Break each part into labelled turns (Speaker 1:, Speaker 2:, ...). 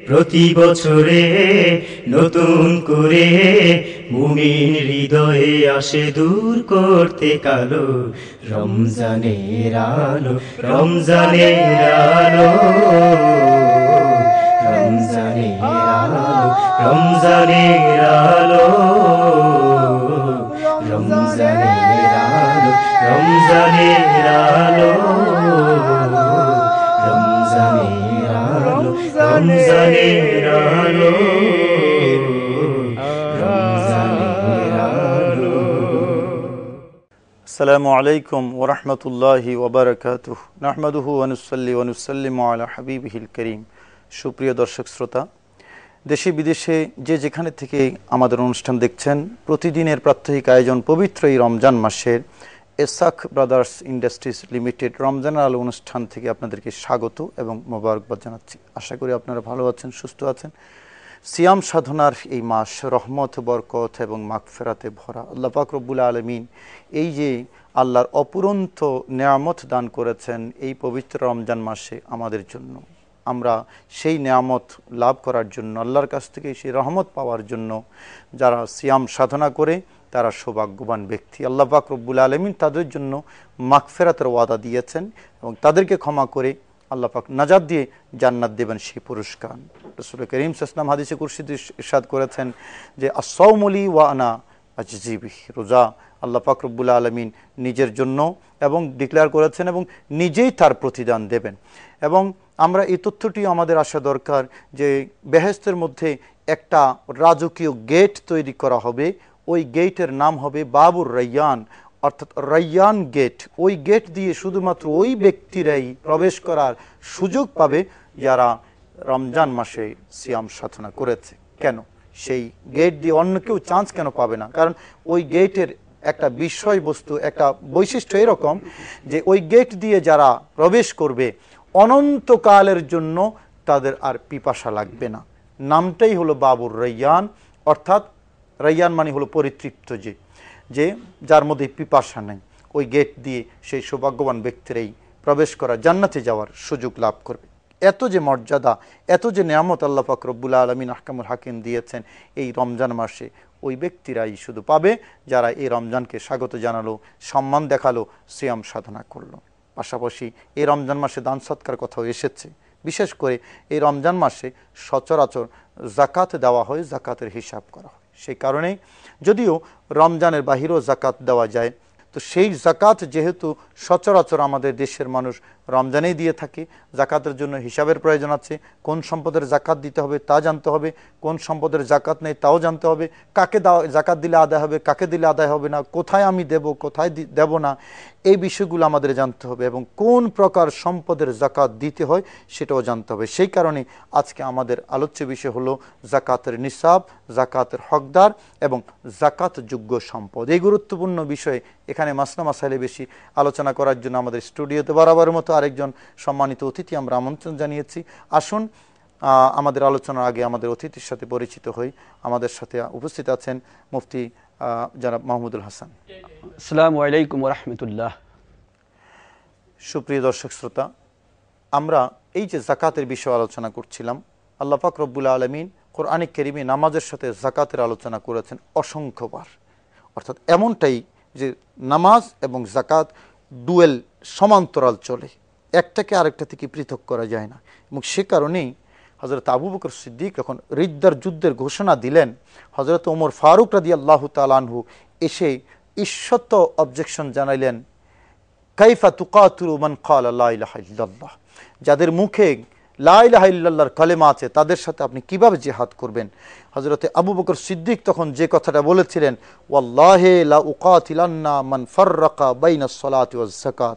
Speaker 1: প্রতি বছরে নতুন করে মুমিন হৃদয়ে আসে দূর করতে কালো। রমজানের আলো রমজানের আলো রমজানের আলো রমজানের আলো রমজানের আলো রমজানের আলো। রমজানের আলো
Speaker 2: আসসালামু আলাইকুম ওরহমতুল্লাহি ওবরাকাতুহ নাহমাদুহু অনুসল্লি অনুসল্লিম আলা হাবিবিহিল করিম সুপ্রিয় দর্শক শ্রোতা, দেশে বিদেশে যে যেখানে থেকে আমাদের অনুষ্ঠান দেখছেন, প্রতিদিনের প্রাত্যহিক আয়োজন পবিত্র এই রমজান মাসের এসাক ব্রাদার্স ইন্ডাস্ট্রিজ লিমিটেড রমজানের আলো অনুষ্ঠান থেকে আপনাদেরকে স্বাগত এবং মোবারকবাদ জানাচ্ছি। আশা করি আপনারা ভালো আছেন, সুস্থ আছেন। সিয়াম সাধনার এই মাস রহমত, বরকত এবং মাগফেরাতে ভরা। আল্লাহ পাক আলমিন এই যে আল্লাহর অপুরন্ত নেয়ামত দান করেছেন এই পবিত্র রমজান মাসে আমাদের জন্য, আমরা সেই নেয়ামত লাভ করার জন্য, আল্লাহর কাছ থেকে সেই রহমত পাওয়ার জন্য যারা সিয়াম সাধনা করে তারা সৌভাগ্যবান ব্যক্তি। আল্লাহ পাক রব্বুল আলমিন তাদের জন্য মাগফেরাতের ওয়াদা দিয়েছেন এবং তাদেরকে ক্ষমা করে আল্লাহ পাক নাজাদ দিয়ে জান্নাত দেবেন সেই পুরস্কার। রসুল করিম সাসলাম হাদিসে কুরশিদ ইরশাদ করেছেন যে আসৌমলি ওয়া আনা আজিবি রোজা। আল্লাহ পাক রব্বুল আলমিন নিজের জন্য এবং ডিক্লেয়ার করেছেন এবং নিজেই তার প্রতিদান দেবেন। এবং আমরা এই তথ্যটিও আমাদের আসা দরকার যে বেহেস্তের মধ্যে একটা রাজকীয় গেট তৈরি করা হবে। ওই গেটের নাম হবে বাবুর রাইয়ান, অর্থাৎ রাইয়ান গেট। ওই গেট দিয়ে শুধুমাত্র ওই ব্যক্তিরাই প্রবেশ করার সুযোগ পাবে যারা রমজান মাসে সিয়াম সাধনা করেছে। কেন? সেই গেট দিয়ে অন্য কেউ চান্স কেন পাবে না? কারণ ওই গেটের একটা বিষয়বস্তু, একটা বৈশিষ্ট্য এরকম যে ওই গেট দিয়ে যারা প্রবেশ করবে, অনন্তকালের জন্য তাদের আর পিপাসা লাগবে না। নামটাই হলো বাবুর রাইয়ান, অর্থাৎ রাইয়ান মানে হলো পরিতৃপ্ত যে যে যার মধ্যে পিপাসা নেই। ওই গেট দিয়ে সেই সৌভাগ্যবান ব্যক্তিরাই প্রবেশ করা, জান্নাতে যাওয়ার সুযোগ লাভ করবে। এত যে মর্যাদা, এত যে নিয়ামত আল্লাহ পাক রব্বুল্লা আলমিন আহকামুল হাকিম দিয়েছেন এই রমজান মাসে, ওই ব্যক্তিরাই শুধু পাবে যারা এই রমজানকে স্বাগত জানালো, সম্মান দেখাল, সিয়াম সাধনা করল। পাশাপাশি এই রমজান মাসে দান সৎকার কথাও এসেছে। বিশেষ করে এই রমজান মাসে সচরাচর জাকাত দেওয়া হয়, জাকাতের হিসাব করা হয়। সেই কারণেই যদিও রমজানের বাহিরেও জাকাত দেওয়া যায়, তো সেই জাকাত যেহেতু সচরাচর আমাদের দেশের মানুষ রমজানেই দিয়ে থাকে। জাকাতের জন্য হিসাবের প্রয়োজন আছে। কোন সম্পদের জাকাত দিতে হবে তা জানতে হবে। কোন সম্পদের জাকাত নেই তাও জানতে হবে। কাকে জাকাত দিলে আদায় হবে, কাকে দিলে আদায় হবে না, কোথায় আমি দেব, কোথায় দেব না, এই বিষয়গুলো আমাদের জানতে হবে এবং কোন প্রকার সম্পদের জাকাত দিতে হয় সেটাও জানতে হবে। সেই কারণে আজকে আমাদের আলোচ্য বিষয় হলো জাকাতের নিসাব, জাকাতের হকদার এবং জাকাত যোগ্য সম্পদ। এই গুরুত্বপূর্ণ বিষয়ে এখানে মাসনা মাসাইলে বেশি আলোচনা করার জন্য আমাদের স্টুডিওতে বরাবরের মতো আরেকজন সম্মানিত অতিথি আমরা আমন্ত্রণ জানিয়েছি। আসুন আমাদের আলোচনার আগে আমাদের অতিথির সাথে পরিচিত হই। আমাদের সাথে উপস্থিত আছেন মুফতি জনাব মাহমুদুল হাসান।
Speaker 3: আসসালামু আলাইকুম রহমতুল্লাহ।
Speaker 2: সুপ্রিয় দর্শক শ্রোতা আমরা এই যে জাকাতের বিষয়ে আলোচনা করছিলাম আল্লাহ পাক রব্বুল আলমিন কোরআনিক কেরিমে নামাজের সাথে জাকাতের আলোচনা করেছেন অসংখ্যবার। অর্থাৎ এমনটাই যে নামাজ এবং জাকাত ডুয়েল সমান্তরাল চলে। একটাকে আরেকটা থেকে পৃথক করা যায় না। এবং সে কারণেই হজরত আবু বকর সিদ্দিক যখন রিদ্দার যুদ্ধের ঘোষণা দিলেন হজরত ওমর ফারুক রাদি আল্লাহ তালানহু এসে ঈশ্বত অবজেকশন জানাইলেন, কাইফা তুকাতুল মান খাল আল্লাহ যাদের মুখে লাইলাহার কালেমা আছে, তাদের সাথে আপনি কীভাবে জেহাদ করবেন? হজরতে আবু বকর সিদ্দিক তখন যে কথাটা বলেছিলেন, ওয়াল্লাহে লা উকাতিলান্না মান ফাররাকা বাইনা সলাত ওয়াজ যাকাত।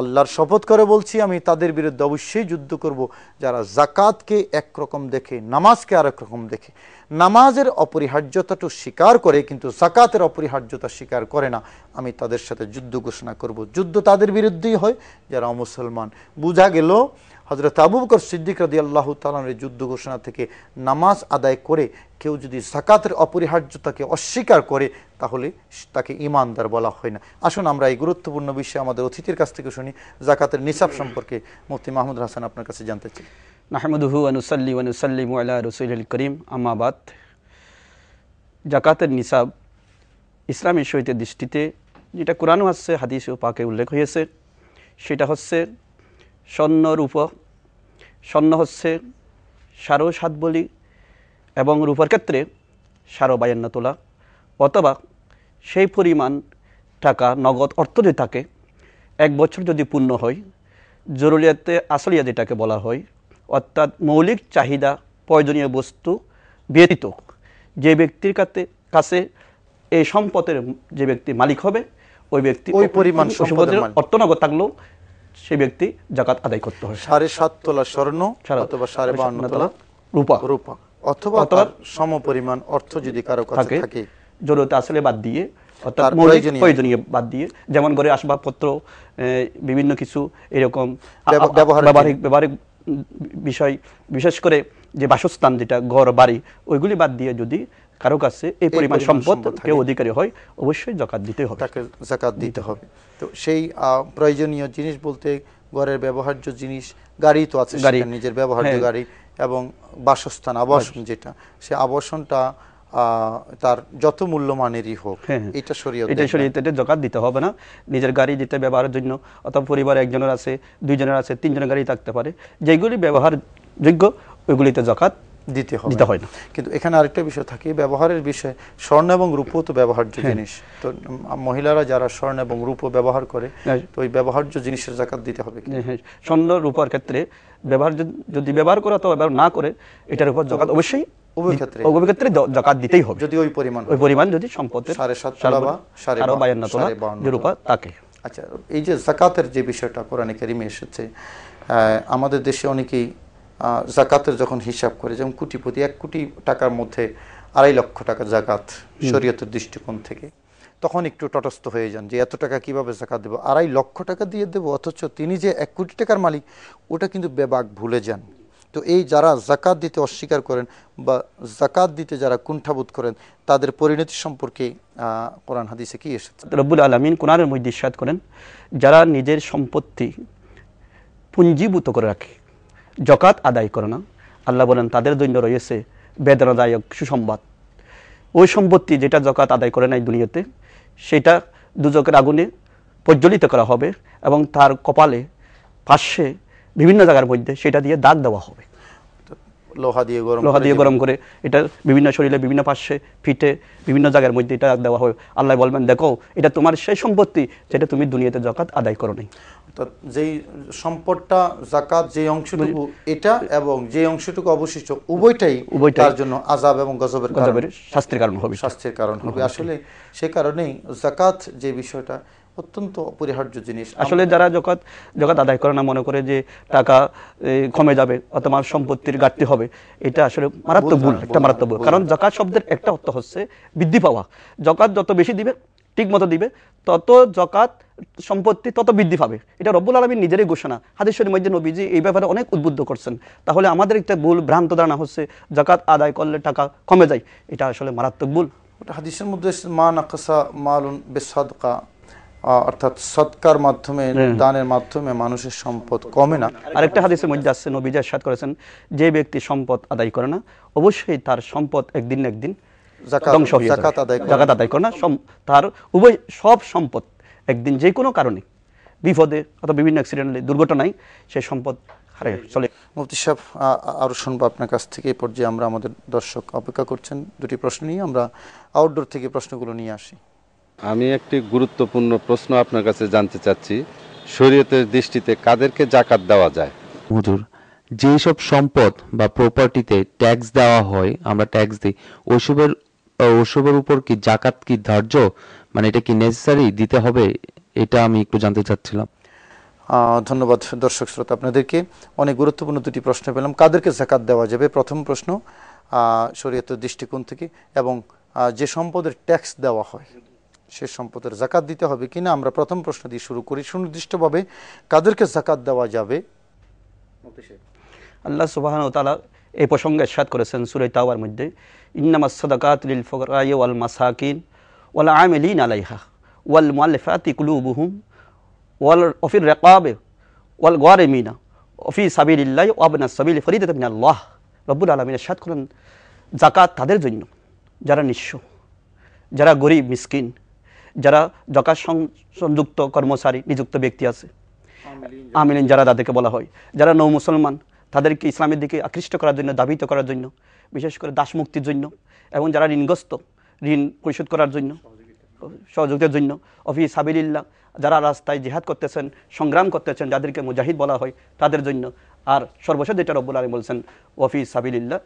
Speaker 2: আল্লাহর শপথ করে বলছি, আমি তাদের বিরুদ্ধে অবশ্যই যুদ্ধ করব। যারা জাকাতকে একরকম দেখে, নামাজকে আরেক রকম দেখে, নামাজের অপরিহার্যতাটু স্বীকার করে, কিন্তু জাকাতের অপরিহার্যতা স্বীকার করে না, আমি তাদের সাথে যুদ্ধ ঘোষণা করব। যুদ্ধ তাদের বিরুদ্ধেই হয়, যারা মুসলমান। বোঝা গেল হজরত আবু বকর সিদ্দিক রাদি আল্লাহ তালামের যুদ্ধ ঘোষণা থেকে নামাজ আদায় করে কেউ যদি জাকাতের অপরিহার্যতাকে অস্বীকার করে, তাহলে তাকে ইমানদার বলা হয় না। আসুন আমরা এই গুরুত্বপূর্ণ বিষয়ে আমাদের অতিথির কাছ থেকে শুনি জাকাতের নিসাব সম্পর্কে মুফতি মাহমুদ হাসান আপনার কাছে জানতে চাই।
Speaker 3: নাহমদুহু আনুসাল্লি ওয়ানুসাল্লিম আলা রসুল করিম আম্মাবাদ জাকাতের নিসাব ইসলামী শহীদের দৃষ্টিতে, যেটা কোরআনও আসছে হাদিস পাকে উল্লেখ হয়েছে সেটা হচ্ছে স্বর্ণ রূপ স্বর্ণ হচ্ছে সারো সাত বলি এবং রূপার ক্ষেত্রে সারো বায়ান্ন তোলা অথবা সেই পরিমাণ টাকা নগদ অর্থ যদি থাকে এক বছর যদি পূর্ণ হয় জরুরিয়াতে আসলিয়া যেটাকে বলা হয় অর্থাৎ মৌলিক চাহিদা প্রয়োজনীয় বস্তু ব্যতীত যে ব্যক্তির কাছে কাছে এই সম্পদের যে ব্যক্তি মালিক হবে ওই ব্যক্তি
Speaker 2: ওই পরিমাণ সম্পদের।
Speaker 3: অর্থনগদ থাকলেও সেই ব্যক্তি জাকাত আদায় করতে হবে
Speaker 2: সাড়ে সাত তোলা স্বর্ণ অথবা সাড়ে বান্ন তোলা
Speaker 3: রূপা।
Speaker 2: রূপা। অথবা
Speaker 3: অথবা
Speaker 2: তার সম অর্থ যদি কারও কাছে
Speaker 3: থাকে জরুরত আসলে বাদ দিয়ে অর্থাৎ মৌলিক
Speaker 2: প্রয়োজনীয়।
Speaker 3: প্রয়োজনীয় বাদ দিয়ে যেমন করে আসবাবপত্র বিভিন্ন কিছু এরকম ব্যবহারিক ব্যবহারিক বিষয় বিশেষ করে যে বাসস্থান যেটা ঘর বাড়ি ওইগুলি বাদ দিয়ে যদি কারও কাছে এই পরিমাণ সম্পদ কেউ অধিকারী হয় অবশ্যই জাকাত দিতে হবে।
Speaker 2: তাকে জাকাত দিতে হবে। তো সেই প্রয়োজনীয় জিনিস বলতে ঘরের ব্যবহার্য জিনিস গাড়ি তো আছে নিজের ব্যবহার্য
Speaker 3: হ্যাঁ।
Speaker 2: গাড়ি এবং বাসস্থান আবাসন যেটা সে আবাসনটা আহ, তার যত মূল্যমানেরই হোক
Speaker 3: এটা হ্যাঁ।
Speaker 2: এটা শরীয়ত
Speaker 3: এটা শরীয়তে জকাত দিতে হবে না। নিজের গাড়ি যেটা ব্যবহারের জন্য অথবা পরিবারে একজনের আছে দুইজনের আছে তিনজনের গাড়ি থাকতে পারে। যেগুলি ব্যবহার যোগ্য ওইগুলিতে জকাত
Speaker 2: দিতে হবে।
Speaker 3: দিতে হয় না।
Speaker 2: কিন্তু এখানে আরেকটা বিষয় থাকে ব্যবহারের বিষয় স্বর্ণ এবং রূপো তো ব্যবহার্য
Speaker 3: হ্যাঁ।
Speaker 2: জিনিস। তো মহিলারা যারা স্বর্ণ এবং রূপো ব্যবহার করে
Speaker 3: হ্যাঁ।
Speaker 2: তো ওই ব্যবহার্য জিনিসের জাকাত দিতে হবে
Speaker 3: হ্যাঁ, স্বর্ণ রূপার ক্ষেত্রে ব্যবহার যদি- ব্যবহার করে অথবা ব্যবহার না করে এটার উপর জকাত অবশ্যই
Speaker 2: উভয় ক্ষেত্রে।
Speaker 3: উভয় ক্ষেত্রে জ- দিতেই হবে।
Speaker 2: যদি ওই পরিমাণ
Speaker 3: ওই পরিমাণ যদি সম্পদের
Speaker 2: সাড়ে সাত তোলা বা সাড়ে
Speaker 3: সাড়ে বায়ান্ন তোলা
Speaker 2: সাড়ে বাহান্ন
Speaker 3: যে রূপা তাকে
Speaker 2: আচ্ছা এই যে জাকাতের যে বিষয়টা কোরআনে কারিমে এসেছে আহ, আমাদের দেশে অনেকেই জাকাতের যখন হিসাব করে যেমন কোটিপতি এক কোটি টাকার মধ্যে আড়াই লক্ষ টাকা জাকাত শরীয়তের দৃষ্টিকোণ থেকে। তখন একটু তটস্থ হয়ে যান যে এত টাকা কীভাবে জাকাত দেবো? আড়াই লক্ষ টাকা দিয়ে দেবো অথচ তিনি যে এক কোটি টাকার মালিক ওটা কিন্তু বেবাক ভুলে যান। তো এই যারা জাকাত দিতে অস্বীকার করেন বা জাকাত দিতে যারা কুণ্ঠাবোধ করেন তাদের পরিণতি সম্পর্কে কোরআন হাদিসে কি এসেছে?
Speaker 3: রব্বুল আলমিন কোরআনের মধ্যে ইরশাদ করেন যারা নিজের সম্পত্তি পুঞ্জীভূত করে রাখে জকাত আদায় করে না। আল্লাহ বলেন, তাদের জন্য রয়েছে বেদনাদায়ক সুসংবাদ। ওই সম্পত্তি যেটা জকাত আদায় করে নাই দুনিয়াতে, সেটা দুজকের আগুনে প্রজ্বলিত করা হবে এবং তার কপালে পাশে বিভিন্ন জায়গার মধ্যে সেটা দিয়ে দাগ দেওয়া হবে।
Speaker 2: লোহা দিয়ে গরম
Speaker 3: লোহা দিয়ে গরম করে। এটা বিভিন্ন শরীরে বিভিন্ন পাশে পিঠে বিভিন্ন জায়গার মধ্যে এটা দেওয়া হয়। আল্লাহ বলবেন দেখো এটা তোমার সেই সম্পত্তি যেটা তুমি দুনিয়াতে জকাত আদায় করো নাই।
Speaker 2: অর্থাৎ যেই সম্পদটা জাকাত যে অংশটুকু এটা এবং যে অংশটুকু অবশিষ্ট উভয়টাই। তার জন্য আজাব এবং গজবের
Speaker 3: গজবের শাস্তির কারণ হবে।
Speaker 2: স্বাস্থ্যের কারণ হবে। আসলে সে কারণেই জাকাত যে বিষয়টা অত্যন্ত অপরিহার্য জিনিস।
Speaker 3: আসলে যারা জকাত জকাত আদায় করে না মনে করে যে টাকা কমে যাবে অথবা সম্পত্তির ঘাটতি হবে এটা আসলে মারাত্মক ভুল একটা মারাত্মক ভুল। কারণ জকাত শব্দের একটা অর্থ হচ্ছে বৃদ্ধি পাওয়া। জকাত যত বেশি দিবে ঠিক মতো দিবে তত জকাত সম্পত্তি তত বৃদ্ধি পাবে। এটা রব্বুল আলমীর নিজেরই ঘোষণা। হাদিসের মধ্যে নবীজি এই ব্যাপারে অনেক উদ্বুদ্ধ করছেন। তাহলে আমাদের একটা ভুল ভ্রান্ত ধারণা হচ্ছে জাকাত আদায় করলে টাকা কমে যায়। এটা আসলে মারাত্মক ভুল।
Speaker 2: হাদিসের মধ্যে মা নাকাসা মালুন বেসাদকা অর্থাৎ সৎকার মাধ্যমে দানের মাধ্যমে মানুষের সম্পদ কমে না।
Speaker 3: আরেকটা হাদিসের মধ্যে আসছে নবীজি ইরশাদ করেছেন যে ব্যক্তি সম্পদ আদায় করে না অবশ্যই তার সম্পদ একদিন না একদিন
Speaker 2: জাকাত-
Speaker 3: হয়ে
Speaker 2: আদায় করে
Speaker 3: না। তার উভয় সব সম্পদ একদিন যে কোনো কারণে বিপদে অথবা বিভিন্ন অ্যাক্সিডেন্টে দুর্ঘটনায় সেই সম্পদ হারে চলে।
Speaker 2: মুফতি সাহেব আ- আ- আরও শুনব আপনার কাছ থেকে এই পর্যায়ে আমরা আমাদের দর্শক অপেক্ষা করছেন। দুটি প্রশ্ন নিয়ে আমরা আউটডোর থেকে প্রশ্নগুলো নিয়ে আসি।
Speaker 4: আমি একটি গুরুত্বপূর্ণ প্রশ্ন আপনার কাছে জানতে চাচ্ছি। শরীয়তের দৃষ্টিতে কাদেরকে জাকাত দেওয়া যায়?
Speaker 1: হুজুর যেই সব সম্পদ বা প্রপার্টিতে ট্যাক্স দেওয়া হয় আমরা ট্যাক্স দিই ওইসবের আহ, ওসবের উপর কি জাকাত কি ধার্য? মানে এটা কি নেসেসারি দিতে হবে? এটা আমি একটু জানতে চাচ্ছিলাম।
Speaker 2: ধন্যবাদ দর্শক শ্রোতা আপনাদেরকে। অনেক গুরুত্বপূর্ণ দুটি প্রশ্ন পেলাম। কাদেরকে জাকাত দেওয়া যাবে? প্রথম প্রশ্ন আহ, শরীয়তের দৃষ্টিকোণ থেকে এবং যে সম্পদের ট্যাক্স দেওয়া হয়। সে সম্পদের জাকাত দিতে হবে কিনা আমরা প্রথম প্রশ্ন দিয়ে শুরু করি। সুনির্দিষ্টভাবে কাদেরকে জাকাত দেওয়া যাবে?
Speaker 3: আল্লাহ সুবাহন তালা এই প্রসঙ্গে এরশাদ করেছেন সুরে তাওয়ার মধ্যে, ইন্নামাস সাদাকাত লিল ফুকরাই ওয়াল মাসাকিন ওয়াল আমিলিন আলাইহা ওয়াল মুআল্লিফাতি কুলুবুহুম ওয়াল অফির রিকাবে ওয়াল গারিমিনা অফি সাবিলিল্লাহি ওয়া আবনাস সাবিল ফরিদাতাম মিনাল্লাহ। রব্বুল আলামিন এরশাদ করেন, জাকাত তাদের জন্য, যারা নিঃস্ব, যারা গরিব, মিসকিন যারা জকাত সংযুক্ত কর্মচারী নিযুক্ত ব্যক্তি আছে। আমিলিন যারা তাদেরকে বলা হয়। যারা নৌ মুসলমান তাদেরকে ইসলামের দিকে আকৃষ্ট করার জন্য দাবিত করার জন্য বিশেষ করে দাস মুক্তির জন্য এবং যারা ঋণগ্রস্ত ঋণ পরিশোধ করার জন্য সহযোগিতার জন্য অফি সাবিলিল্লাহ যারা রাস্তায় জেহাদ করতেছেন সংগ্রাম করতেছেন যাদেরকে মুজাহিদ বলা হয় তাদের জন্য আর সর্বশেষ যেটা রব্বুল আলম বলছেন ওয়াফি সাবিলিল্লাহ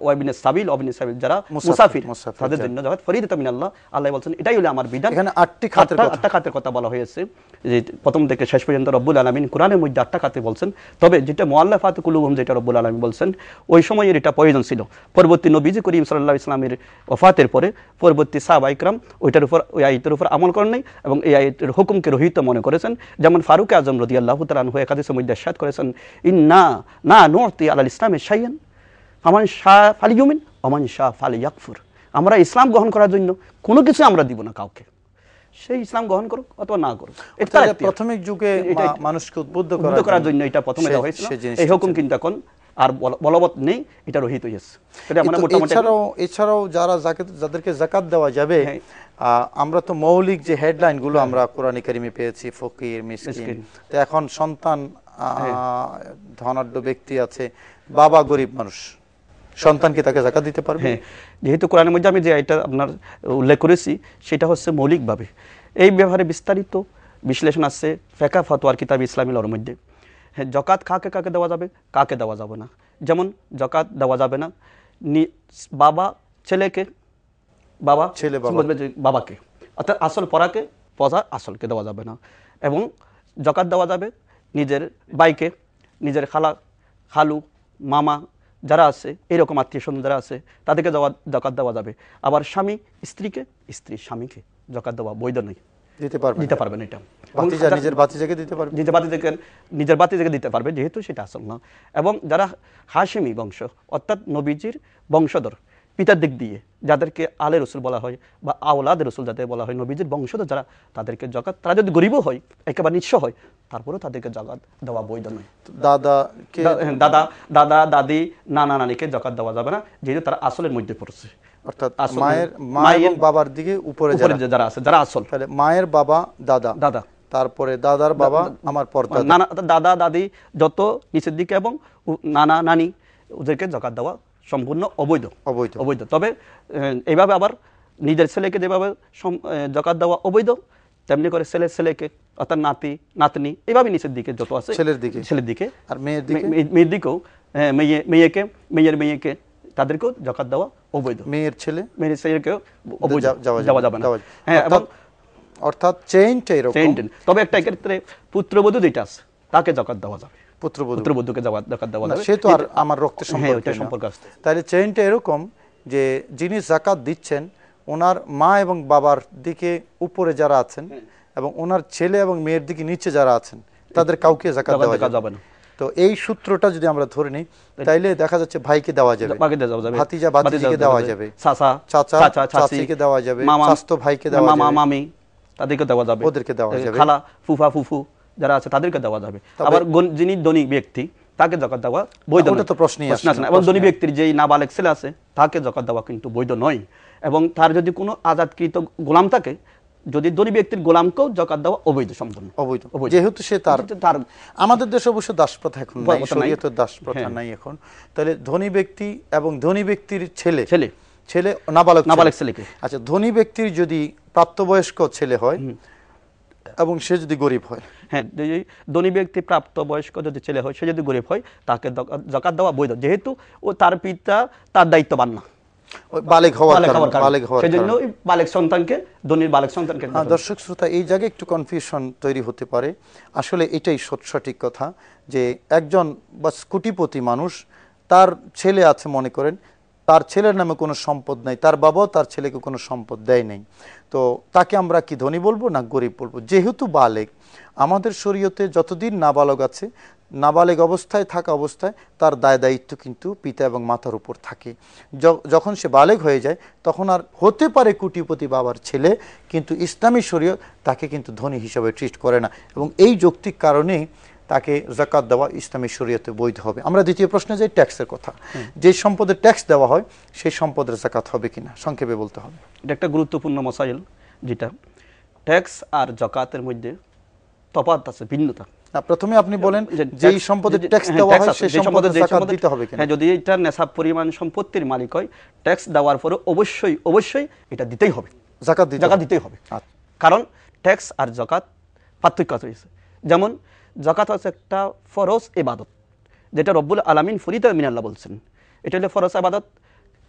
Speaker 3: ওয়াবিনে সাবিল অবিনে সাবিল যারা
Speaker 2: মুসাফির,
Speaker 3: তাদের। জন্য জগৎ ফরিদ আল্লাহ। আল্লাহ বলছেন এটাই হলো আমার বিধান।
Speaker 2: এখানে আটটি খাতের
Speaker 3: আটটা-
Speaker 2: কথা।
Speaker 3: আটটা খাতের কথা বলা হয়েছে। যে প্রথম থেকে শেষ পর্যন্ত রব্বুল আলমিন কোরআনের মধ্যে আটটা খাতে বলছেন। তবে যেটা মোয়াল্লাফাত কুলুবম যেটা রব্বুল আলমিন বলছেন ওই সময়ের এটা প্রয়োজন ছিল। পরবর্তী নবীজি করিম সাল্লাহ ইসলামের ওফাতের পরে পরবর্তী সাহাবা ইকরাম ওইটার উপর ওই আয়তের উপর আমল করেন নাই এবং এই আয়তের হুকুমকে রহিত মনে করেছেন। যেমন ফারুক আজম রদি আল্লাহ তালান হয়ে একাদেশের মধ্যে সাদ করেছেন ইন না না নোয়াতি আলাল ইসলামের সাইয়ান আমান শাহ ফালিউমিন অমান শাহ ফালি ইয়াকফুর আমরা ইসলাম গ্রহণ করার জন্য কোনো কিছু আমরা দিব না কাউকে সেই ইসলাম গ্রহণ করুক অথবা না করুক এটা।
Speaker 2: প্রাথমিক যুগে মানুষকে উদ্বুদ্ধ
Speaker 3: করার জন্য এটা প্রথমে দেওয়া হয়েছিল এই হুকুম কিন্তু এখন আর বলবৎ নেই এটা রহিত হয়েছে আমরা
Speaker 2: এছাড়াও এছাড়াও যারা যাদেরকে জাকাত দেওয়া যাবে
Speaker 3: হ্যাঁ।
Speaker 2: আহ, আমরা তো মৌলিক যে হেডলাইনগুলো আমরা কোরআন কারিমে পেয়েছি ফকির মিসকিন। তো এখন সন্তান
Speaker 3: হ্যাঁ।
Speaker 2: ধনাঢ্য ব্যক্তি আছে বাবা গরিব মানুষ। সন্তান কি তাকে জাকাত দিতে পারবে?
Speaker 3: হ্যাঁ যেহেতু কোরআনের মধ্যে আমি যে এটা আপনার উল্লেখ করেছি সেটা হচ্ছে মৌলিকভাবে। এই ব্যাপারে বিস্তারিত বিশ্লেষণ আছে ফেকা ফতোয়ার কিতাব ইসলামী লর মধ্যে। হ্যাঁ জকাত কাকে কাকে দেওয়া যাবে? কাকে দেওয়া যাবে না? যেমন জকাত দেওয়া যাবে না নি- বাবা ছেলেকে বাবা
Speaker 2: ছেলে
Speaker 3: বাবাকে। অর্থাৎ আসল পড়াকে পজা আসলকে দেওয়া যাবে না। এবং জকাত দেওয়া যাবে নিজের বাইকে নিজের খালা খালু মামা যারা আছে এরকম আত্মীয় স্বজন যারা আছে তাদেরকে দেওয়া জকাত দেওয়া যাবে। আবার স্বামী স্ত্রীকে স্ত্রী স্বামীকে জকাত দেওয়া বৈধ নেই
Speaker 2: দিতে পারবে
Speaker 3: দিতে পারবেন এটা।
Speaker 2: নিজের দিতে
Speaker 3: বাতি নিজের বাতি দিতে পারবে যেহেতু সেটা আসল না। এবং যারা হাসিমি বংশ অর্থাৎ নবীজির বংশধর পিতার দিক দিয়ে যাদেরকে আলে রসুল বলা হয় বা আওলাদ রসুল যাদের বলা হয় নবীজির বংশধর যারা তাদেরকে জগাত তারা যদি গরিবও হয় একেবারে নিঃস্ব হয় তারপরেও তাদেরকে জগাত দেওয়া বৈধ নয়।
Speaker 2: দাদাকে
Speaker 3: দা- হ্যাঁ, দাদা দাদা দাদি নানা নানিকে জকাত দেওয়া যাবে না যেহেতু তারা আসলের মধ্যে পড়ছে।
Speaker 2: অর্থাৎ মায়ের
Speaker 3: মায়ের-
Speaker 2: বাবার দিকে উপরে যারা।
Speaker 3: আছে যারা আসল।
Speaker 2: তাহলে মায়ের বাবা দাদা।
Speaker 3: দাদা।
Speaker 2: তারপরে দাদার বাবা আমার পর্দা
Speaker 3: নানা দাদা দাদি যত নিচের দিকে এবং নানা নানি ওদেরকে জকাত দেওয়া সম্পূর্ণ অবৈধ।
Speaker 2: অবৈধ।
Speaker 3: অবৈধ। তবে এইভাবে আবার নিজের ছেলেকে যেভাবে জকাত দেওয়া অবৈধ তেমনি করে ছেলের ছেলেকে অর্থাৎ নাতি নাতনি এইভাবে নিচের দিকে যত আছে
Speaker 2: ছেলের দিকে।
Speaker 3: ছেলের দিকে।
Speaker 2: আর মেয়ের দিকে?
Speaker 3: মেয়ের দিকেও মেয়ে মেয়েকে মেয়ের মেয়েকে তাদেরকেও জকাত দেওয়া অবৈধ।
Speaker 2: মেয়ের ছেলে?
Speaker 3: মেয়ের ছেলেকেও অবৈধ।
Speaker 2: যাওয়া
Speaker 3: যাবে না। হ্যাঁ এবং
Speaker 2: অর্থাৎ- চেইনটা এরকম।
Speaker 3: চেইন তবে একটা ক্ষেত্রে পুত্রবধূ যেটা আছে তাকে জকাত দেওয়া যাবে।
Speaker 2: পুত্রবধূ।
Speaker 3: পুত্রবধূকে জকাত দেওয়া যাবে।
Speaker 2: সে তো আর আমার রক্তের
Speaker 3: হ্যাঁ
Speaker 2: সম্পর্ক
Speaker 3: সম্পর্ক আসছে
Speaker 2: তাহলে চেইনটা এরকম যে যিনি জাকাত দিচ্ছেন ওনার মা এবং বাবার দিকে উপরে যারা আছেন। এবং ওনার ছেলে এবং মেয়ের দিকে নিচে যারা আছেন তাদের কাউকে জাকাত দেওয়া যাবে
Speaker 3: যাবে না।
Speaker 2: তো এই সূত্রটা যদি আমরা ধরে নিই তাইলে দেখা যাচ্ছে ভাইকে দেওয়া যাবে।
Speaker 3: বাকি দেওয়া যাবে।
Speaker 2: ভাতিজা ভাতিজিকে দেওয়া যাবে।
Speaker 3: চাচা
Speaker 2: চাচা,
Speaker 3: চাচা
Speaker 2: চাচিকে দেওয়া যাবে,
Speaker 3: মামা
Speaker 2: চাচতো ভাইকে দেওয়া
Speaker 3: মামা মামি তাদেরকে দেওয়া যাবে।
Speaker 2: ওদেরকে দেওয়া যাবে।
Speaker 3: খালা ফুফা ফুফু যারা আছে তাদেরকে দেওয়া যাবে। আবার যিনি ধনী ব্যক্তি তাকে জকাত দেওয়া বৈধ।
Speaker 2: তো প্রশ্নই
Speaker 3: প্রশ্ন আসে
Speaker 2: না,
Speaker 3: না। এবং ধনী ব্যক্তির যেই নাবালেক ছেলে আছে তাকে জকাত দেওয়া কিন্তু বৈধ নয়। এবং তার যদি কোনো আজাদকৃত গোলাম থাকে যদি ধনী ব্যক্তির গোলামকেও জকাত দেওয়া অবৈধ সম্পূর্ণ
Speaker 2: অবৈধ
Speaker 3: অবৈধ।
Speaker 2: যেহেতু সে তার
Speaker 3: তার
Speaker 2: আমাদের দেশে অবশ্য দাস প্রথা এখন। দাস প্রথা
Speaker 3: হ্যাঁ।
Speaker 2: নাই এখন তাহলে ধনী ব্যক্তি এবং ধনী ব্যক্তির ছেলে
Speaker 3: ছেলে
Speaker 2: ছেলে নাবালক ছেলে।
Speaker 3: নাবালক ছেলেকে।
Speaker 2: আচ্ছা ধনী ব্যক্তির যদি প্রাপ্তবয়স্ক ছেলে হয় এবং সে যদি গরিব হয়
Speaker 3: হ্যাঁ যদি ধনী ব্যক্তি প্রাপ্ত বয়স্ক যদি ছেলে হয় সে যদি গরিব হয় তাকে জাকাত দেওয়া বৈধ যেহেতু ও তার পিতা তার দায়িত্ববান না
Speaker 2: বালেক হওয়ার
Speaker 3: বালেক
Speaker 2: কারণে
Speaker 3: হওয়ার কারণে।
Speaker 2: বালেক
Speaker 3: সেজন্য বালেক সন্তানকে ধনীর বালেক সন্তানকে দিতে
Speaker 2: হ্যাঁ। দর্শক শ্রোতা এই জায়গায় একটু কনফিউশন তৈরি হতে পারে আসলে এটাই সঠিক কথা যে একজন বা কোটিপতি মানুষ তার ছেলে আছে মনে করেন তার ছেলের নামে কোনো সম্পদ নাই তার বাবাও তার ছেলেকে কোনো সম্পদ দেয় নাই তো তাকে আমরা কি ধনী বলব না গরিব বলব যেহেতু বালেক আমাদের শরীয়তে যতদিন নাবালক আছে নাবালেগ অবস্থায় থাকা অবস্থায় তার দায় দায়িত্ব কিন্তু পিতা এবং মাতার উপর থাকে। যখন সে বালেগ হয়ে যায় তখন আর হতে পারে কুটিপতি বাবার ছেলে কিন্তু ইসলামী শরীয় তাকে কিন্তু ধনী হিসাবে ট্রিট করে না এবং এই যৌক্তিক কারণেই তাকে জাকাত দেওয়া ইসলামী শরীয়তে বৈধ হবে। আমরা দ্বিতীয় প্রশ্নে যাই ট্যাক্সের কথা। যে সম্পদের ট্যাক্স দেওয়া হয় সেই সম্পদের জাকাত হবে কিনা? সংক্ষেপে বলতে হবে।
Speaker 3: এটা একটা গুরুত্বপূর্ণ মশাইল যেটা ট্যাক্স আর জকাতের মধ্যে তফাত আছে ভিন্নতা।
Speaker 2: না প্রথমে আপনি বলেন
Speaker 3: যে
Speaker 2: যেই সম্পদের ট্যাক্স দেওয়া হয় সেই
Speaker 3: যে
Speaker 2: সম্পদের
Speaker 3: যে
Speaker 2: দিতে হবে কিনা?
Speaker 3: হ্যাঁ যদি এটা নেশাব পরিমাণ সম্পত্তির মালিক হয় ট্যাক্স দেওয়ার পরে অবশ্যই অবশ্যই এটা দিতেই হবে।
Speaker 2: জাকাত দিতে হবে।
Speaker 3: দিতেই হবে।
Speaker 2: আচ্ছা।
Speaker 3: কারণ ট্যাক্স আর জাকাত পার্থক্য রয়েছে যেমন জাকাত হচ্ছে একটা ফরজ ইবাদত যেটা রব্বুল আলামিন ফরিদ মিনাল্লাহ বলছেন। এটা হলো ফরজ ইবাদত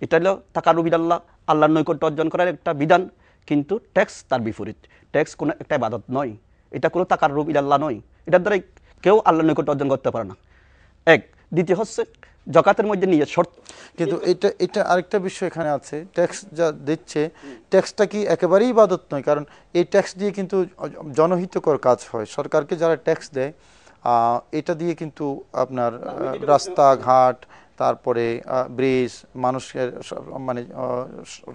Speaker 3: এটা হলো তাকারুবিদ আল্লাহ আল্লাহর নৈকট্য অর্জন করার একটা বিধান কিন্তু ট্যাক্স তার বিপরীত। ট্যাক্স কোনো একটা ইবাদত নয়। এটা কোনো তাকার রূপ আল্লাহ নয়। এটার দ্বারা কেউ আল্লাহ নৈকট্য অর্জন করতে পারে না। এক। দ্বিতীয় হচ্ছে জকাতের মধ্যে নিয়ে শর্ত।
Speaker 2: কিন্তু এটা এটা আরেকটা বিষয় এখানে আছে। ট্যাক্স যা দিচ্ছে ট্যাক্সটা কি একেবারেই ইবাদত নয়? কারণ এই ট্যাক্স দিয়ে কিন্তু জনহিতকর কাজ হয়। সরকারকে যারা ট্যাক্স দেয় এটা দিয়ে কিন্তু আপনার রাস্তাঘাট তারপরে ব্রিজ মানুষের মানে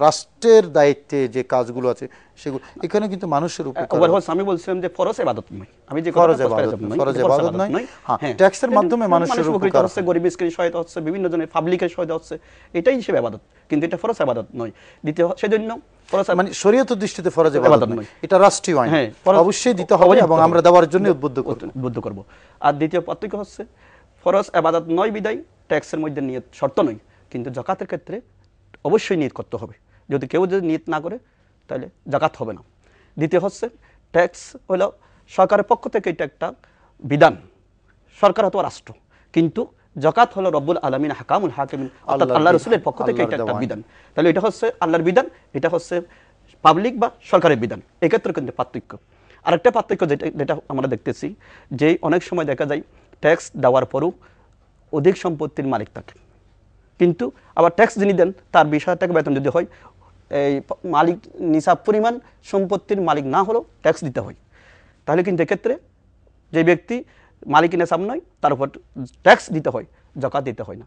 Speaker 2: রাষ্ট্রের দায়িত্বে যে কাজগুলো আছে সেগুলো এখানে কিন্তু মানুষের উপকার
Speaker 3: আমি বলছিলাম যে ফরজ ইবাদত নয়। আমি যে
Speaker 2: ফরজ ইবাদত নয়, ফরজ ইবাদত নয়। হ্যাঁ, ট্যাক্সের মাধ্যমে মানুষের উপকার
Speaker 3: হচ্ছে গরিব মিসকিন সহায়তা হচ্ছে বিভিন্ন জনের পাবলিকের সহায়তা হচ্ছে এটাই হিসেবে ইবাদত কিন্তু এটা ফরজ ইবাদত নয়। দ্বিতীয় সেজন্য
Speaker 2: মানে শরীয়ত দৃষ্টিতে ফরজ ইবাদত
Speaker 3: ইবাদত
Speaker 2: নয়। এটা রাষ্ট্রীয় আইন।
Speaker 3: হ্যাঁ,
Speaker 2: অবশ্যই দিতে হবে এবং আমরা দেওয়ার জন্য উদ্বুদ্ধ করব।
Speaker 3: উদ্বুদ্ধ করব। আর দ্বিতীয় পার্থক্য হচ্ছে ফরজ আবাদত নয় বিদায় ট্যাক্সের মধ্যে নিয়ত শর্ত নয়। কিন্তু জাকাতের ক্ষেত্রে অবশ্যই নিয়ত করতে হবে। যদি কেউ যদি নিয়ত না করে তাহলে জাকাত হবে না। দ্বিতীয় হচ্ছে ট্যাক্স হলো সরকারের পক্ষ থেকে এটা একটা বিধান। সরকার অথবা রাষ্ট্র। কিন্তু জাকাত হলো রব্বুল আলমিন হাকামুল হাকিমিন অর্থাৎ আল্লাহ রসুলের পক্ষ থেকে এটা একটা বিধান। তাহলে এটা হচ্ছে আল্লাহর বিধান এটা হচ্ছে পাবলিক বা সরকারের বিধান। এক্ষেত্রে কিন্তু পার্থক্য। আরেকটা পার্থক্য যেটা যেটা আমরা দেখতেছি যে অনেক সময় দেখা যায় ট্যাক্স দেওয়ার পরও অধিক সম্পত্তির মালিক থাকে কিন্তু আবার ট্যাক্স যিনি দেন তার বিশ হাজার টাকা বেতন যদি হয় এই মালিক নিসাব পরিমাণ সম্পত্তির মালিক না হলেও ট্যাক্স দিতে হয়। তাহলে কিন্তু এক্ষেত্রে যে ব্যক্তি মালিক নেশাব নয় তার উপর ট্যাক্স দিতে হয় জকাত দিতে হয় না।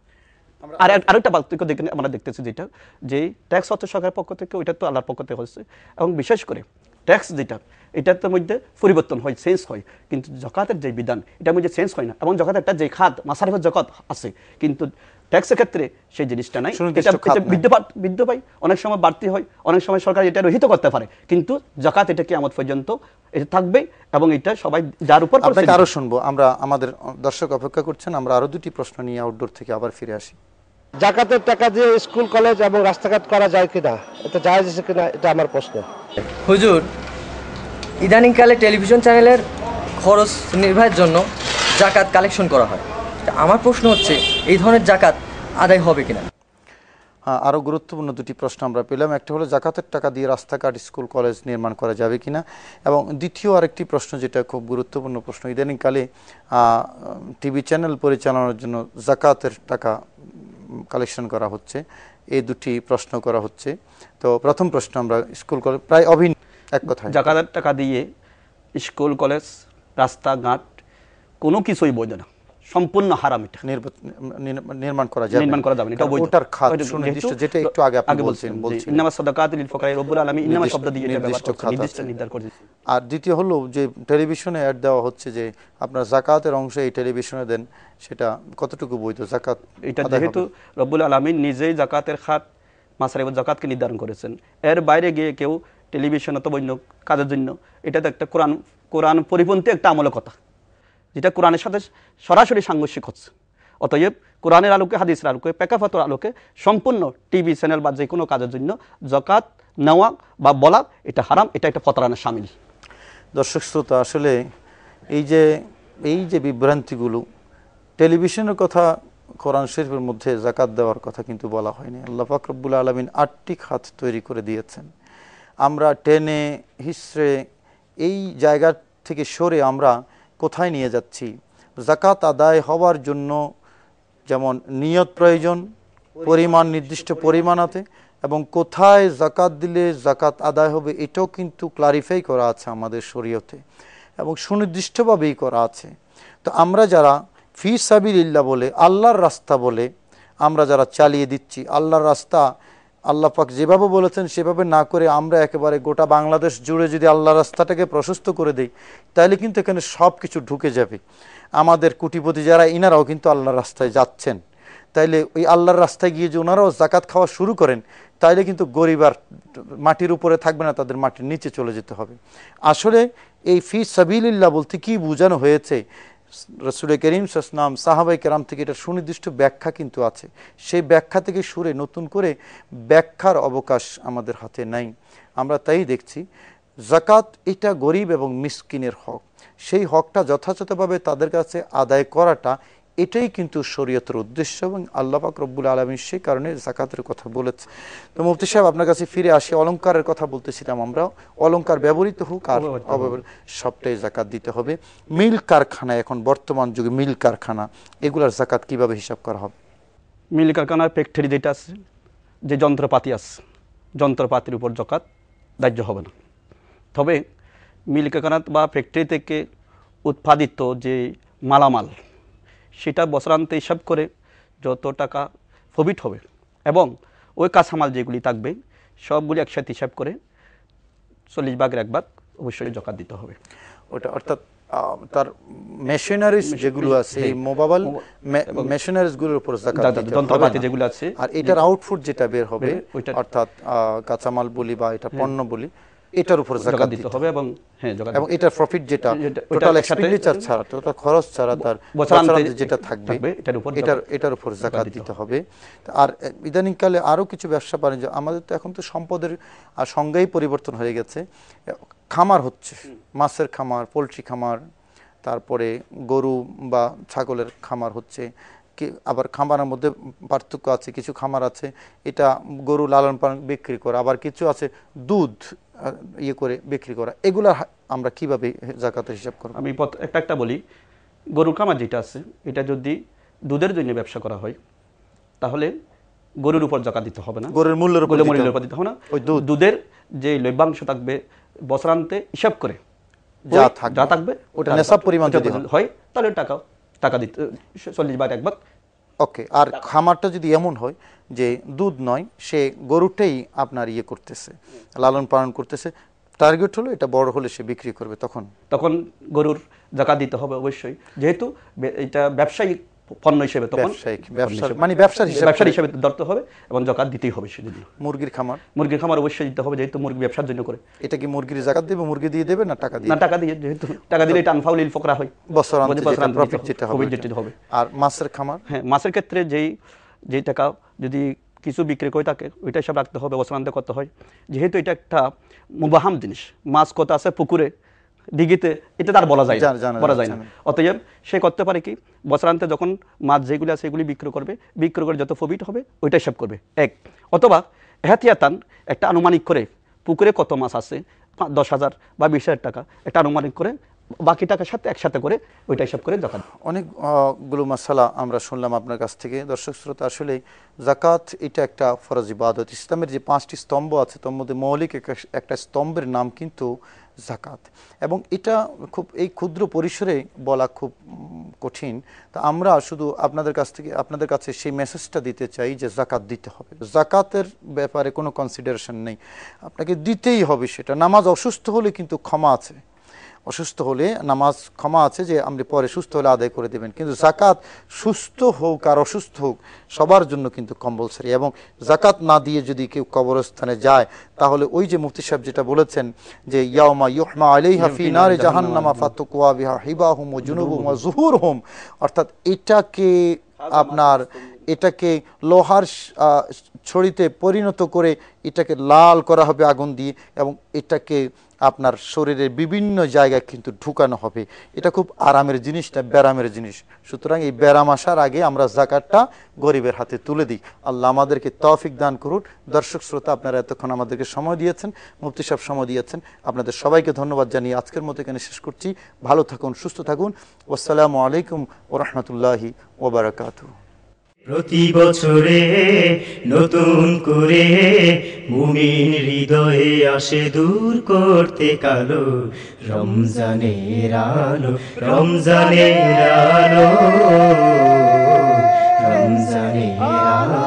Speaker 3: আর আরেকটা পার্থক্য দেখে আমরা দেখতেছি যেটা যে ট্যাক্স হচ্ছে সরকারের পক্ষ থেকে ওইটা তো আল্লাহর পক্ষ থেকে হচ্ছে। এবং বিশেষ করে ট্যাক্স যেটা এটার মধ্যে পরিবর্তন হয় চেঞ্জ হয়। কিন্তু জকাতের যে বিধান এটার মধ্যে চেঞ্জ হয় না। এবং জকাতের একটা যে খাত মাসারিফের জকাত আছে। কিন্তু ট্যাক্সের ক্ষেত্রে সেই জিনিসটা নাই। বৃদ্ধি পায় অনেক সময় বাড়তি হয় অনেক সময় সরকার এটা রহিত করতে পারে। কিন্তু জাকাত এটা কি আমার পর্যন্ত এটা থাকবে এবং এটা সবাই যার উপর
Speaker 2: আরও শুনব। আমরা আমাদের দর্শক অপেক্ষা করছেন। আমরা আরও দুটি প্রশ্ন নিয়ে আউটডোর থেকে আবার ফিরে আসি।
Speaker 5: জাকাতের টাকা দিয়ে স্কুল, কলেজ এবং রাস্তাঘাট করা যায় কিনা? এটা যায় আছে কিনা? এটা আমার প্রশ্ন।
Speaker 6: হুজুর, ইদানিংকালে টেলিভিশন চ্যানেলের খরচ নির্বাহের জন্য জাকাত কালেকশন করা হয়। আমার প্রশ্ন হচ্ছে, এই ধরনের জাকাত আদায় হবে কিনা?
Speaker 2: হ্যাঁ, আরও গুরুত্বপূর্ণ দুটি প্রশ্ন আমরা পেলাম। একটা হলো জাকাতের টাকা দিয়ে রাস্তাঘাট স্কুল কলেজ নির্মাণ করা যাবে কিনা? এবং দ্বিতীয় আরেকটি প্রশ্ন যেটা খুব গুরুত্বপূর্ণ প্রশ্ন ইদানিংকালে টিভি চ্যানেল পরিচালনার জন্য জাকাতের টাকা কালেকশন করা হচ্ছে। এই দুটি প্রশ্ন করা হচ্ছে। তো প্রথম প্রশ্ন আমরা স্কুল কলেজ প্রায় অভিন্ন এক কথায়।
Speaker 3: জাকাতের টাকা দিয়ে স্কুল কলেজ রাস্তাঘাট কোনো কিছুই বৈধ না। সম্পূর্ণ হারাম এটা।
Speaker 2: নির্মাণ করা যাবে
Speaker 3: নির্মাণ করা যাবে এটা
Speaker 2: ওটার খাত সুনির্দিষ্ট যেটা একটু আগে আপনি বলছেন বলছেন
Speaker 3: ইন্নামা সাদাকাত লিল ফুকারা রব্বুল আলামিন ইন্নামা
Speaker 2: নির্দিষ্ট-
Speaker 3: শব্দ দিয়ে এটা ব্যবহার
Speaker 2: নির্দিষ্ট
Speaker 3: করছে,
Speaker 2: খাত
Speaker 3: নির্দিষ্ট। নির্ধারণ করেছে
Speaker 2: আর দ্বিতীয় হলো যে টেলিভিশনে অ্যাড দেওয়া হচ্ছে যে আপনার জাকাতের অংশ এই টেলিভিশনে দেন সেটা কতটুকু বৈধ? জাকাত
Speaker 3: এটা যেহেতু? রব্বুল আলমিন নিজেই জাকাতের খাত মাসারিবুল জাকাতকে নির্ধারণ করেছেন। এর বাইরে গিয়ে কেউ টেলিভিশন অথবা অন্য কাজের জন্য এটা তো একটা কোরআন কোরআন পরিপন্থী একটা আমলকতা। যেটা কোরআনের সাথে সরাসরি সাংঘর্ষিক হচ্ছে। অতএব কোরআনের আলোকে, হাদিসের আলোকে, প্রেক্ষাপটের আলোকে সম্পূর্ণ টিভি চ্যানেল বা যে কোনো কাজের জন্য জকাত নেওয়া বা বলা এটা হারাম, এটা একটা ফতরানের সামিল।
Speaker 2: দর্শক শ্রোতা, আসলে এই যে এই যে বিভ্রান্তিগুলো, টেলিভিশনের কথা, কোরআন শরীফের মধ্যে জাকাত দেওয়ার কথা কিন্তু বলা হয়নি। আল্লাহ ফাকরবুল আলমিন আটটি খাত তৈরি করে দিয়েছেন। আমরা টেনে, হিসড়ে এই জায়গা থেকে সরে আমরা কোথায় নিয়ে যাচ্ছি? জাকাত আদায় হওয়ার জন্য যেমন নিয়ত প্রয়োজন পরিমাণ নির্দিষ্ট পরিমাণাতে এবং কোথায় জাকাত দিলে জাকাত আদায় হবে এটাও কিন্তু ক্লারিফাই করা আছে আমাদের শরীয়তে এবং সুনির্দিষ্টভাবেই করা আছে। তো আমরা যারা ফি সাবিলিল্লাহ বলে আল্লাহর রাস্তা বলে আমরা যারা চালিয়ে দিচ্ছি আল্লাহর রাস্তা আল্লাহ পাক যেভাবে বলেছেন, সেভাবে না করে আমরা একেবারে গোটা বাংলাদেশ জুড়ে যদি আল্লাহ রাস্তাটাকে প্রশস্ত করে দেই, তাহলে কিন্তু এখানে সব কিছু ঢুকে যাবে। আমাদের কুটিপতি যারা, ইনারাও কিন্তু আল্লাহর রাস্তায় যাচ্ছেন। তাইলে ওই আল্লাহর রাস্তায় গিয়ে যে ওনারাও জাকাত খাওয়া শুরু করেন, তাইলে কিন্তু গরিব আর মাটির উপরে থাকবে না, তাদের মাটির নিচে চলে যেতে হবে। আসলে এই ফি সাবিল্লাহ বলতে কি বোঝানো হয়েছে? রসুল করিম সাসনাম সাহাবাই কেরাম থেকে এটা সুনির্দিষ্ট ব্যাখ্যা কিন্তু আছে। সেই ব্যাখ্যা থেকে সুরে নতুন করে ব্যাখ্যার অবকাশ আমাদের হাতে নাই। আমরা তাই দেখছি জাকাত এটা গরিব এবং মিসকিনের হক। সেই হকটা যথাযথভাবে তাদের কাছে আদায় করাটা এটাই কিন্তু শরীয়তের উদ্দেশ্য এবং আল্লাহ পাক রব্বুল আলমী সেই কারণে জাকাতের কথা বলেছে। তো মুফতি সাহেব আপনার কাছে ফিরে আসি অলঙ্কারের কথা বলতেছিলাম আমরা। অলংকার ব্যবহৃত হোক আর সবটাই জাকাত দিতে হবে। মিল কারখানা এখন বর্তমান যুগে মিল কারখানা এগুলার জাকাত কীভাবে হিসাব করা হবে?
Speaker 3: মিল কারখানার ফ্যাক্টরি যেটা আছে যে যন্ত্রপাতি আছে যন্ত্রপাতির উপর জকাত দাহ্য হবে না। তবে মিল কারখানা বা ফ্যাক্টরি থেকে উৎপাদিত যে মালামাল সেটা বছরান্তে হিসাব করে যত টাকা প্রফিট হবে এবং ওই কাঁচামাল যেগুলি থাকবে সবগুলি একসাথে হিসাব করে চল্লিশ ভাগের এক ভাগ অবশ্যই জকাত দিতে হবে।
Speaker 2: ওটা অর্থাৎ তার মেশিনারিজ যেগুলো আছে মোবাইল মেশিনারিজগুলোর উপর
Speaker 3: যন্ত্রপাতি যেগুলো আছে,
Speaker 2: আর এটার আউটপুট যেটা বের হবে
Speaker 3: ওইটা-
Speaker 2: অর্থাৎ কাঁচামাল বলি বা এটা পণ্য বলি এটার উপর জাকাত দিতে
Speaker 3: হবে এবং হ্যাঁ জকাত
Speaker 2: এবং এটার প্রফিট যেটা টোটাল এক্সপেন্ডিচার ছাড়া টোটাল খরচ ছাড়া তার
Speaker 3: বছরান্তে
Speaker 2: যেটা থাকবে
Speaker 3: এটার উপর
Speaker 2: এটার এটার উপর জাকাত
Speaker 3: দিতে
Speaker 2: হবে। আর ইদানিংকালে আরও কিছু ব্যবসা বাণিজ্য আমাদের তো এখন তো সম্পদের আর সংজ্ঞাই পরিবর্তন হয়ে গেছে। খামার হচ্ছে মাছের খামার পোলট্রি খামার তারপরে গরু বা ছাগলের খামার হচ্ছে কি আবার খামারের মধ্যে পার্থক্য আছে কিছু খামার আছে এটা গরু লালন পালন বিক্রি করা আবার কিছু আছে দুধ ইয়ে করে বিক্রি করা এগুলা আমরা কীভাবে জাকাতের হিসাব করব
Speaker 3: আমি একটা একটা বলি গরুর খামার যেটা আছে এটা যদি দুধের জন্য ব্যবসা করা হয় তাহলে গরুর উপর জাকাত দিতে হবে না
Speaker 2: গরুর মূল্যের উপর
Speaker 3: মূল্যের। উপর দিতে হবে না
Speaker 2: ওই দুধ।
Speaker 3: দুধের যে লভ্যাংশ থাকবে বছরান্তে হিসাব করে
Speaker 2: যা থাকবে।
Speaker 3: যা থাকবে
Speaker 2: ওটা নেশাব পরিমাণ যদি
Speaker 3: হয় তাহলে টাকা টাকা দিতে চল্লিশ ভাগ এক ভাগ
Speaker 2: ওকে আর খামারটা যদি এমন হয় যে দুধ নয় সে গরুটাই আপনার ইয়ে করতেছে লালন পালন করতেছে টার্গেট হলো এটা বড় হলে সে বিক্রি করবে তখন।
Speaker 3: তখন গরুর জাকাত দিতে হবে অবশ্যই। যেহেতু এটা ব্যবসায়িক পণ্য হিসেবে তখন
Speaker 2: মানে ব্যবসার হিসেবে-
Speaker 3: ব্যবসার হিসেবে ধরতে হবে এবং জাকাত দিতেই হবে সেজন্য
Speaker 2: মুরগির খামার?
Speaker 3: মুরগির খামার অবশ্যই দিতে হবে যেহেতু মুরগি ব্যবসার জন্য করে।
Speaker 2: এটা কি মুরগির জাকাত দেবে মুরগি দিয়ে দেবে না টাকা দিয়ে?
Speaker 3: না টাকা দিয়ে যেহেতু টাকা দিলে এটা আনফাউলিল ফকরা হয়।
Speaker 2: বছরান্তে যেটা
Speaker 3: বছরান্তে দিতে
Speaker 2: প্রফিট যেটা হবে।
Speaker 3: যেটা হবে।
Speaker 2: আর মাছের খামার?
Speaker 3: হ্যাঁ মাছের ক্ষেত্রে যেই যেই টাকা যদি কিছু বিক্রি করে থাকে ওইটা হিসাব রাখতে হবে বছরান্তে করতে হয়। যেহেতু এটা একটা মুবাহাম জিনিস মাছ কত আছে পুকুরে দিঘিতে এটা তার বলা যায় বলা যায় না। অতএব সে করতে পারে কি বছরান্তে যখন মাছ যেগুলি আছে সেগুলি বিক্রয় করবে বিক্রয় করে যত প্রফিট হবে ওইটা হিসাব করবে। এক অথবা এহাতিয়াতান একটা আনুমানিক করে পুকুরে কত মাছ আছে দশ হাজার বা বিশ হাজার টাকা একটা আনুমানিক করে বাকি টাকার সাথে একসাথে করে ওইটা হিসাব করে জাকাত
Speaker 2: অনেক আহ, গুলো মাসালা আমরা শুনলাম আপনার কাছ থেকে। দর্শক শ্রোতা আসলে জাকাত এটা একটা ফরজ ইবাদত। ইসলামের যে পাঁচটি স্তম্ভ আছে তার মধ্যে মৌলিক একটা স্তম্ভের নাম কিন্তু জাকাত এবং এটা খুব এই ক্ষুদ্র পরিসরে বলা খুব কঠিন। তা আমরা শুধু আপনাদের কাছ থেকে আপনাদের কাছে সেই মেসেজটা দিতে চাই যে জাকাত দিতে হবে। জাকাতের ব্যাপারে কোনো কনসিডারেশন নেই। আপনাকে দিতেই হবে সেটা। নামাজ অসুস্থ হলে কিন্তু ক্ষমা আছে। অসুস্থ হলে নামাজ ক্ষমা আছে যে আপনি পরে সুস্থ হলে আদায় করে দেবেন। কিন্তু জাকাত সুস্থ হোক আর অসুস্থ হোক সবার জন্য কিন্তু কম্পালসারি এবং জাকাত না দিয়ে যদি কেউ কবরস্থানে যায় তাহলে ওই যে মুফতি সাহেব যেটা বলেছেন যে ইয়াউমা ইউহমা আলাইহা ফি নারে জাহান্নামা। ফাতুকুয়া বিহা হিবাহুম ওয়া জুনুবুহুম ওয়া যুহুরহুম অর্থাৎ এটাকে আপনার এটাকে লোহার ছড়িতে পরিণত করে এটাকে লাল করা হবে আগুন দিয়ে এবং এটাকে আপনার শরীরের বিভিন্ন জায়গায় কিন্তু ঢুকানো হবে। এটা খুব আরামের জিনিস না, ব্যারামের জিনিস। সুতরাং এই ব্যারাম আসার আগে আমরা জাকাতটা গরিবের হাতে তুলে দিই। আল্লাহ আমাদেরকে তৌফিক দান করুন। দর্শক শ্রোতা, আপনারা এতক্ষণ আমাদেরকে সময় দিয়েছেন, মুফতি সাহেব সময় দিয়েছেন। আপনাদের সবাইকে ধন্যবাদ জানিয়ে আজকের মতো এখানে শেষ করছি। ভালো থাকুন, সুস্থ থাকুন। আসসালামু আলাইকুম ও রহমতুল্লাহি ওবরাকাতু
Speaker 1: প্রতি বছরে নতুন করে মুমিন হৃদয়ে আসে দূর করতে কালো। রমজানের আলো রমজানের আলো। রমজানের আলো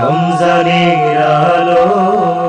Speaker 1: রমজানের আলো।